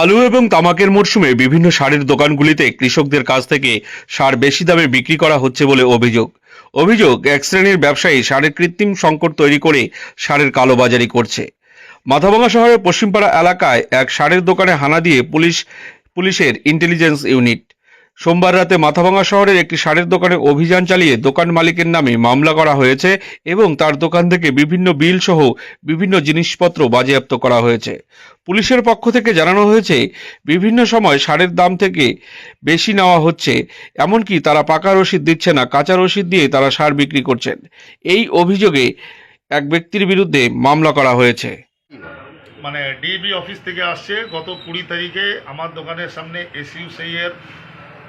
আলু এবং তামাকের মরশুমে বিভিন্ন সারের দোকানগুলিতে কৃষকদের কাছ থেকে সার বেশি দামে বিক্রি করা হচ্ছে বলে অভিযোগ। অভিযোগ, এক শ্রেণির ব্যবসায়ী সারের কৃত্রিম সংকট তৈরি করে সারের কালোবাজারি করছে। মাথাভাঙা শহরের পশ্চিমপাড়া এলাকায় এক সারের দোকানে হানা দিয়ে পুলিশ, পুলিশের ইন্টেলিজেন্স ইউনিট সোমবার রাতে মাথাভাঙা শহরের একটি সারের দোকানে অভিযান চালিয়ে দোকান মালিকের নামে মামলা করা হয়েছে এবং তার দোকান থেকে বিভিন্ন বিল সহ বিভিন্ন জিনিসপত্র বাজেয়াপ্ত করা হয়েছে। পুলিশের পক্ষ থেকে জানানো হয়েছে, বিভিন্ন সময় সারের দাম থেকে বেশি নেওয়া হচ্ছে, এমনকি তারা পাকা রসিদ দিচ্ছে না, কাঁচা রসিদ দিয়ে তারা সার বিক্রি করছেন। এই অভিযোগে এক ব্যক্তির বিরুদ্ধে মামলা করা হয়েছে। মানে ডিবি অফিস থেকে আসছে, গত কুড়ি তারিখে আমার দোকানের সামনে এসইউসি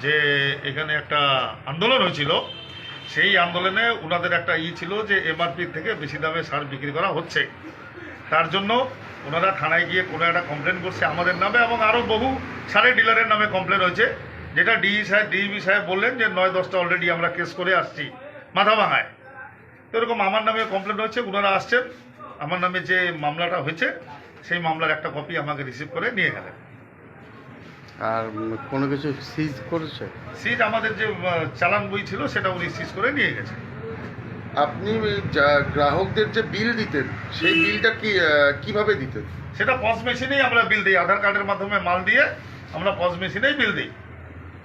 যে এখানে একটা আন্দোলন হয়েছিল, সেই আন্দোলনে ওনাদের একটা ই ছিল যে এমআরপি থেকে বেশি দামে সার বিক্রি করা হচ্ছে। তার জন্য ওনারা থানায় গিয়ে কোনো একটা কমপ্লেন করছে আমাদের নামে এবং আরও বহু সারের ডিলারের নামে কমপ্লেন হয়েছে, যেটা ডিই সাহেব ডিইবি সাহেব বললেন যে নয়, দশটা অলরেডি আমরা কেস করে আসছি মাথা ভাঙায় তো এরকম আমার নামে কমপ্লেন হচ্ছে ওনারা আসছেন, আমার নামে যে মামলাটা হয়েছে, সেই মামলার একটা কপি আমাকে রিসিভ করে নিয়ে গেলেন। আর কোনো কিছু সিজ করেছে? সিজ আমাদের যে চালান বই ছিল সেটা উনি সিজ করে নিয়ে গেছে। আপনি গ্রাহকদের যে বিল দিতেন সেই বিলটা কি কীভাবে দিতেন? সেটা পজ মেশিনেই আমরা বিল দিই। আধার কার্ডের মাধ্যমে মাল দিয়ে আমরা পজ মেশিনেই বিল দিই।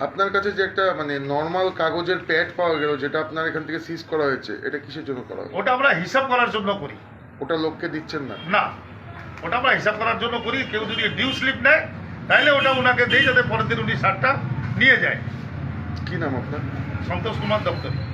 আপনার কাছে যে একটা মানে নর্মাল কাগজের প্যাড পাওয়া গেল যেটা আপনার এখান থেকে সিজ করা হয়েছে এটা কিসের জন্য করা ওটা আমরা হিসাব করার জন্য করি। ওটা লোককে দিচ্ছেন না? না ওটা আমরা হিসাব করার জন্য করি। কেউ যদি ডিউ স্লিপ নেয় তাহলে ওটা ওনাকে দিই যাতে পরের দিন উনি সারটা নিয়ে যায়। কি নাম আপনার? সন্তোষ কুমার দপ্তর।